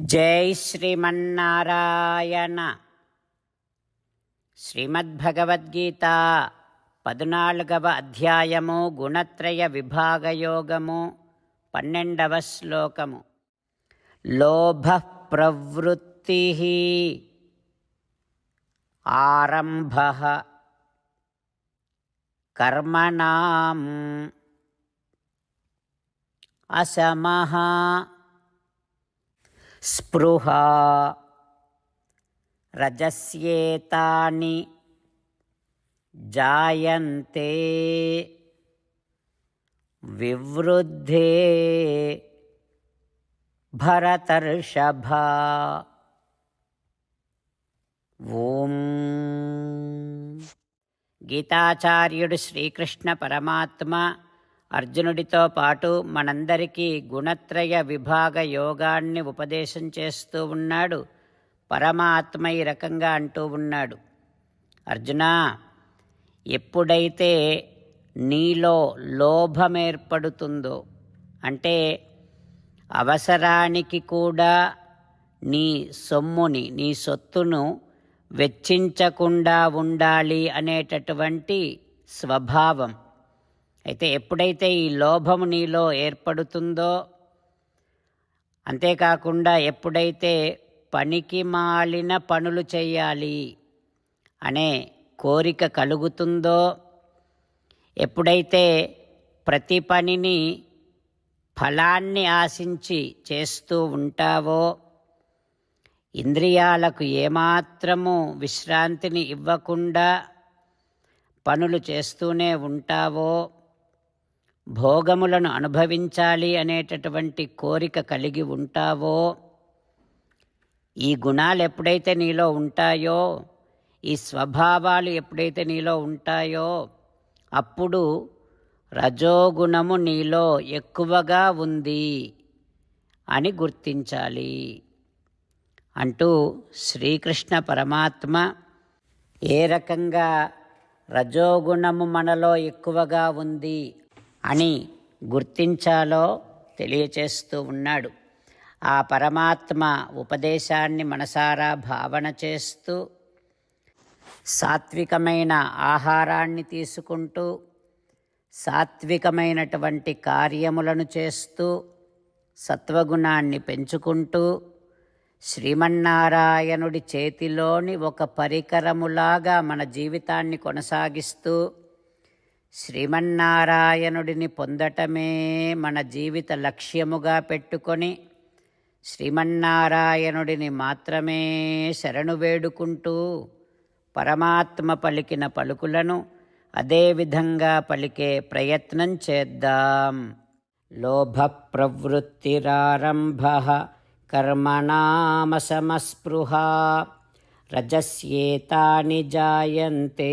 జై శ్రీమన్నారాయణ. శ్రీమద్భగవద్గీత పద్నాలుగవ అధ్యాయము గుణత్రయ విభాగయోగము పన్నెండవ శ్లోకము. లోభ ప్రవృత్తి ఆరంభ కర్మణం అసమః స్పృహ రజస్యేతాని జాయంతే వివృద్ధే భరతర్షభ. ఓం. గీతాచార్యుడు శ్రీకృష్ణ పరమాత్మ అర్జునుడితో పాటు మనందరికీ గుణత్రయ విభాగ యోగాన్ని ఉపదేశం చేస్తూ ఉన్నాడు. పరమాత్మ ఈ రకంగా అంటూ ఉన్నాడు. అర్జున ఎప్పుడైతే నీలో లోభం ఏర్పడుతుందో అంటే అవసరానికి కూడా నీ సొమ్ముని నీ సొత్తును వెచ్చించకుండా ఉండాలి అనేటటువంటి స్వభావం. అయితే ఎప్పుడైతే ఈ లోభము నీలో ఏర్పడుతుందో అంతేకాకుండా ఎప్పుడైతే పనికి మాలిన పనులు చేయాలి అనే కోరిక కలుగుతుందో ఎప్పుడైతే ప్రతి పనిని ఫలాన్ని ఆశించి చేస్తూ ఉంటావో ఇంద్రియాలకు ఏమాత్రము విశ్రాంతిని ఇవ్వకుండా పనులు చేస్తూనే ఉంటావో భోగములను అనుభవించాలి అనేటటువంటి కోరిక కలిగి ఉంటావో ఈ గుణాలు ఎప్పుడైతే నీలో ఉంటాయో ఈ స్వభావాలు ఎప్పుడైతే నీలో ఉంటాయో అప్పుడు రజోగుణము నీలో ఎక్కువగా ఉంది అని గుర్తించాలి. అంటూ శ్రీకృష్ణ పరమాత్మ ఏ రకంగా రజోగుణము మనలో ఎక్కువగా ఉంది అని గుర్తించాలో తెలియచేస్తూ ఉన్నాడు. ఆ పరమాత్మ ఉపదేశాన్ని మనసారా భావన చేస్తూ సాత్వికమైన ఆహారాన్ని తీసుకుంటూ సాత్వికమైనటువంటి కార్యములను చేస్తూ సత్వగుణాన్ని పెంచుకుంటూ శ్రీమన్నారాయణుడి చేతిలోని ఒక పరికరములాగా మన జీవితాన్ని కొనసాగిస్తూ శ్రీమన్నారాయణుడిని పొందటమే మన జీవిత లక్ష్యముగా పెట్టుకొని శ్రీమన్నారాయణుడిని మాత్రమే శరణు వేడుకుంటూ పరమాత్మ పలికిన పలుకులను అదేవిధంగా పలికే ప్రయత్నం చేద్దాం. లోభ ప్రవృత్తిరారంభ కర్మణామసమస్పృహ రజస్యేతాని జాయంతే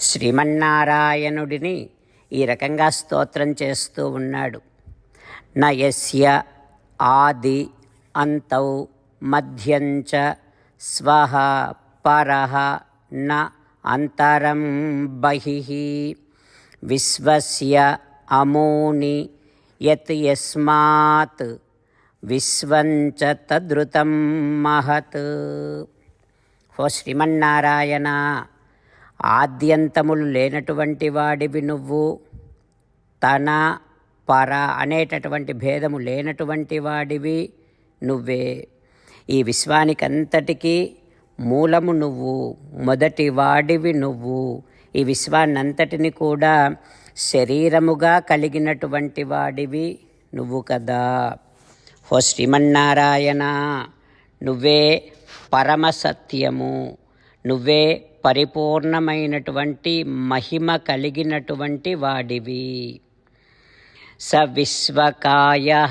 శ్రీమన్నారాయణుడిని ఈ రకంగా స్తోత్రం చేస్తూ ఉన్నాడు. నయస్య ఆది అంతౌ మధ్యంచ స్వహ పరః న అంతరం బహి విశ్వస్య అమూని యత్ యస్మాత్ విశ్వంచ తదృతం మహత్. హో శ్రీమన్నారాయణ! ఆద్యంతములు లేనటువంటి వాడివి నువ్వు. తన పర అనేటటువంటి భేదము లేనటువంటి వాడివి నువ్వే. ఈ విశ్వానికంతటికీ మూలము నువ్వు మొదటి వాడివి నువ్వు. ఈ విశ్వాన్నంతటిని కూడా శరీరముగా కలిగినటువంటి వాడివి నువ్వు కదా. ఓ శ్రీమన్నారాయణ నువ్వే పరమ సత్యము నువ్వే పరిపూర్ణమైనటువంటి మహిమ కలిగినటువంటి వాడివి. స విశ్వకాయ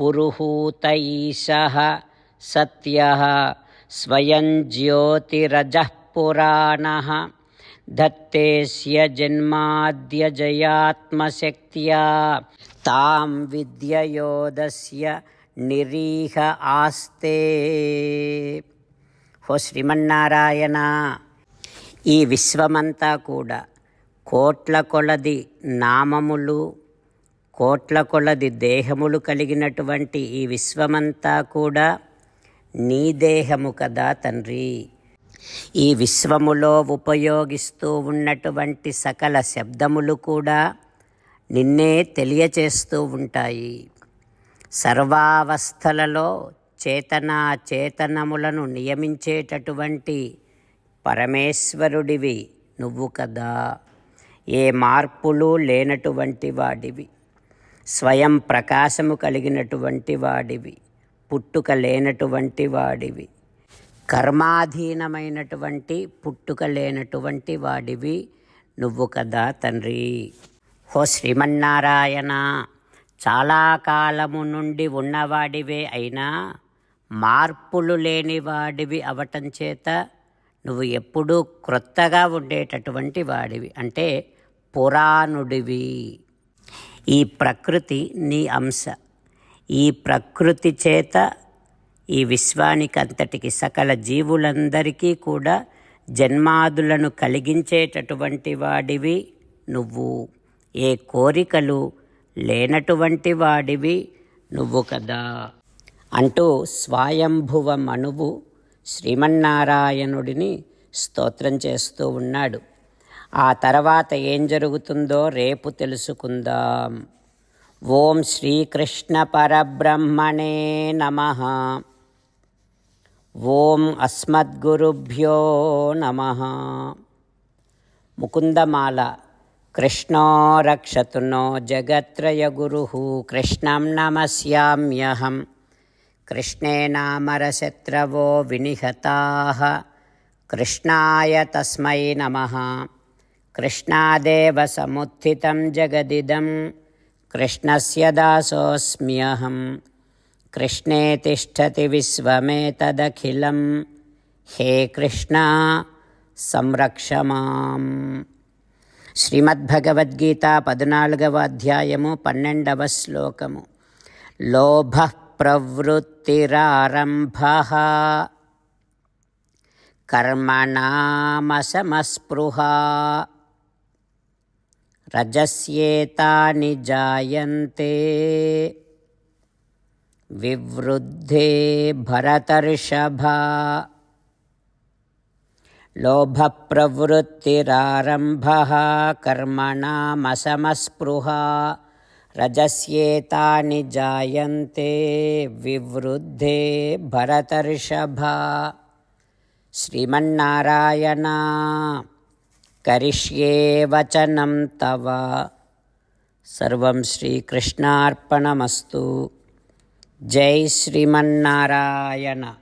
పురుహూత ఈశ సత్య స్వయం జ్యోతిరజపురాణ దత్తేస్య జన్మాద్యజయాత్మశక్త్యా. తాం విద్యయోదస్య నిరీహ ఆస్తే. ఓ శ్రీమన్నారాయణ. ఈ విశ్వమంతా కూడా కోట్ల కొలది నామములు కోట్ల కొలది దేహములు కలిగినటువంటి ఈ విశ్వమంతా కూడా నీ దేహము కదా తండ్రి. ఈ విశ్వములో ఉపయోగిస్తూ ఉన్నటువంటి సకల శబ్దములు కూడా నిన్నే తెలియచేస్తూ ఉంటాయి. సర్వావస్థలలో చేతనా చేతనములను నియమించేటటువంటి పరమేశ్వరుడివి నువ్వు కదా. ఏ మార్పులు లేనటువంటి వాడివి. స్వయం ప్రకాశము కలిగినటువంటి వాడివి. పుట్టుక లేనటువంటి వాడివి. కర్మాధీనమైనటువంటి పుట్టుక లేనటువంటి వాడివి నువ్వు కదా తండ్రి. హో శ్రీమన్నారాయణ చాలా కాలము నుండి ఉన్నవాడివే అయినా మార్పులు లేనివాడివి అవటం చేత నువ్వు ఎప్పుడూ క్రొత్తగా ఉండేటటువంటి వాడివి అంటే పురాణుడివి. ఈ ప్రకృతి నీ అంశ. ఈ ప్రకృతి చేత ఈ విశ్వానికి అంతటికి సకల జీవులందరికీ కూడా జన్మాదులను కలిగించేటటువంటి వాడివి నువ్వు. ఏ కోరికలు లేనటువంటి వాడివి నువ్వు కదా. అంటూ స్వాయంభువ మనువు శ్రీమన్నారాయణుడిని స్తోత్రం చేస్తూ ఉన్నాడు. ఆ తర్వాత ఏం జరుగుతుందో రేపు తెలుసుకుందాం. ఓం శ్రీకృష్ణ పరబ్రహ్మణే నమ. ఓం అస్మద్గురుభ్యో నమ. ముకుందమాల కృష్ణో రక్షతునో జగత్రయ గురు. కృష్ణం నమస్యామ్యహం. कृष्णेनामरशत्रवो विनिहताः। कृष्णाय तस्मै नमः। कृष्णादेव समुत्थितं जगदिदं। कृष्णस्य दासोऽस्म्यहं। कृष्णे तिष्ठति विश्वमेतदखिलं। हे कृष्ण, संरक्ष माम्। శ్రీమద్భగవద్గీత పద్నాలుగవ అధ్యాయము పన్నెండవ శ్లోకము లోభ ప్రవృత్తిరారంభ కర్మణామసమస్పృహ రజస్యేతాని జాయంతే వివృద్ధే భరతర్షభ లోభప్రవృత్తిరారంభ కర్మణామసమస్పృహ రజస్యేతాని జాయంతే వివృద్ధే భరతర్షభ. శ్రీమన్నారాయణ కరిష్యే వచనం తవ. సర్వం శ్రీకృష్ణార్పణమస్తు. జై శ్రీమన్నారాయణ.